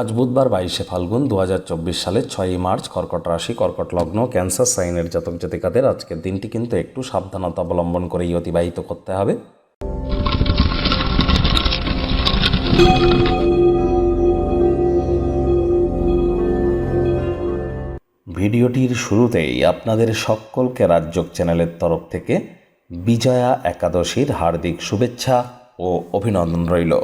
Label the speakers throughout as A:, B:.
A: আজ বুধবার বাইশে ফাল্গুন দু হাজার চব্বিশ সালের ছয়ই মার্চ কর্কট রাশি, কর্কট লগ্ন, ক্যান্সার, সাইনের জাতক জাতিকাদের আজকের দিনটি কিন্তু একটু সাবধানতা অবলম্বন করেই অতিবাহিত করতে হবে। ভিডিওটির শুরুতেই আপনাদের সকলকে রাজ্যক চ্যানেলের তরফ থেকে বিজয়া একাদশীর হার্দিক শুভেচ্ছা ও অভিনন্দন রইল।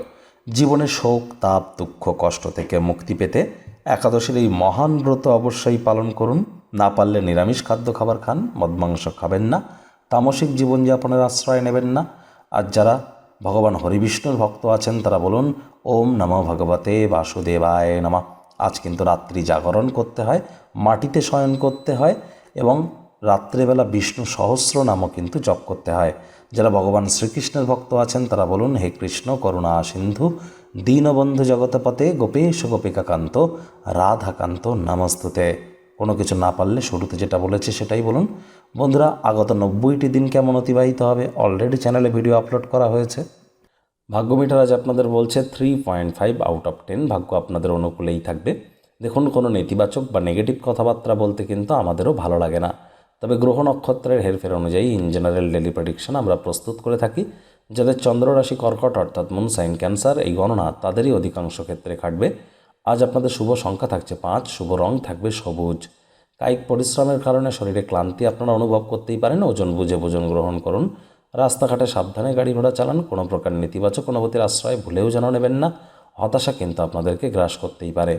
A: জীবনে শোক, তাপ, দুঃখ, কষ্ট থেকে মুক্তি পেতে একাদশীর এই মহান ব্রত অবশ্যই পালন করুন। না পারলে নিরামিষ খাদ্য খাবার খান মদমাংস খাবেন না, তামসিক জীবনযাপনের আশ্রয় নেবেন না। আর যারা ভগবান হরিবিষ্ণুর ভক্ত আছেন, তারা বলুন, ওম নমঃ ভগবতে বাসুদেবায় নমা। আজ কিন্তু রাত্রি জাগরণ করতে হয়, মাটিতে শয়ন করতে হয় এবং রাত্রেবেলা বিষ্ণু সহস্র নামও কিন্তু জপ করতে হয়। যারা ভগবান শ্রীকৃষ্ণের ভক্ত আছেন, তারা বলুন, হে কৃষ্ণ, করুণা সিন্ধু, দীনবন্ধু জগতপতে গোপেশ গোপিকাকান্ত, রাধাকান্ত নমস্তুতে। কোনো কিছু না পারলে শুরুতে যেটা বলেছে সেটাই বলুন। বন্ধুরা, আগত নব্বইটি দিন কেমন অতিবাহিত হবে? অলরেডি চ্যানেলে ভিডিও আপলোড করা হয়েছে। ভাগ্য মিটার আজ আপনাদের বলছে three point five out of ten ভাগ্য আপনাদের অনুকূলেই থাকবে। দেখুন, কোনো নেতিবাচক বা নেগেটিভ কথাবার্তা বলতে কিন্তু আমাদেরও ভালো লাগে না। তবে গ্রহ নক্ষত্রের হেরফের অনুযায়ী ইন জেনারেল ডেলি প্রেডিকশন আমরা প্রস্তুত করে থাকি। যাদের চন্দ্ররাশি কর্কট অর্থাৎ মুন সাইন ক্যান্সার এই গণনা তাদেরই অধিকাংশ ক্ষেত্রে খাটবে। আজ আপনাদের শুভ সংখ্যা থাকছে পাঁচ, শুভ রং থাকবে সবুজ। কায়িক পরিশ্রমের কারণে শরীরে ক্লান্তি আপনারা অনুভব করতেই পারেন, ওজন বুঝে ভোজন গ্রহণ করুন। রাস্তাঘাটে সাবধানে গাড়ি ঘোড়া চালান, কোনো প্রকার নেতিবাচক অনুভূতির আশ্রয় ভুলেও যেন নেবেন না, হতাশা কিন্তু আপনাদেরকে গ্রাস করতেই পারে।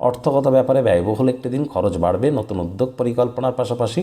A: অর্থগত ব্যাপারে ব্যয়বহুল একটি দিন, খরচ বাড়বে, নতুন উদ্যোগ পরিকল্পনার পাশাপাশি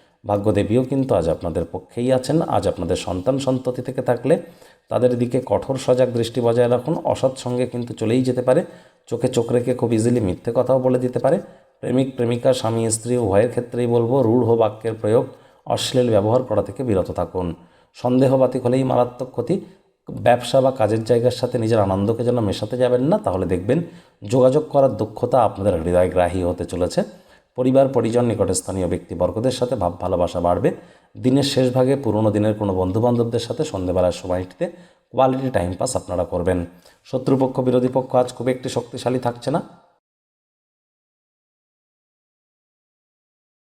A: ভাগ্যদেবীও কিন্তু আজ আপনাদের পক্ষেই আছেন। আজ আপনাদের সন্তান সন্ততি থেকে থাকলে তাদের দিকে কঠোর সজাগ দৃষ্টি বজায় রাখুন। অসৎ সঙ্গে কিন্তু চলেই যেতে পারে। চোখে চোখ রেখে খুব ইজিলি মিথ্যে কথাও বলে দিতে পারে। প্রেমিক, প্রেমিকা, স্বামী, স্ত্রী, উভয়ের ক্ষেত্রেই বলব, রূঢ় বাক্যের প্রয়োগ, অশ্লীল ব্যবহার করা থেকে বিরত থাকুন। সন্দেহবাতিক হলেই মারাত্মক ক্ষতি। ব্যবসা বা কাজের জায়গার সাথে নিজের আনন্দকে যেন মেশাতে যাবেন না, তাহলে দেখবেন যোগাযোগ করার দক্ষতা আপনাদের হৃদয়গ্রাহী হতে চলেছে। পরিবার, পরিজন নিকটস্থানীয় ব্যক্তিবর্গদের সাথে ভাব ভালোবাসা বাড়বে। দিনের শেষ ভাগে পুরনো দিনের কোনো বন্ধুবান্ধবদের সাথে সন্ধ্যেবেলার সময়টিতে কোয়ালিটি টাইম পাস আপনারা করবেন। শত্রুপক্ষ, বিরোধী পক্ষ আজ খুব একটি শক্তিশালী থাকছে না।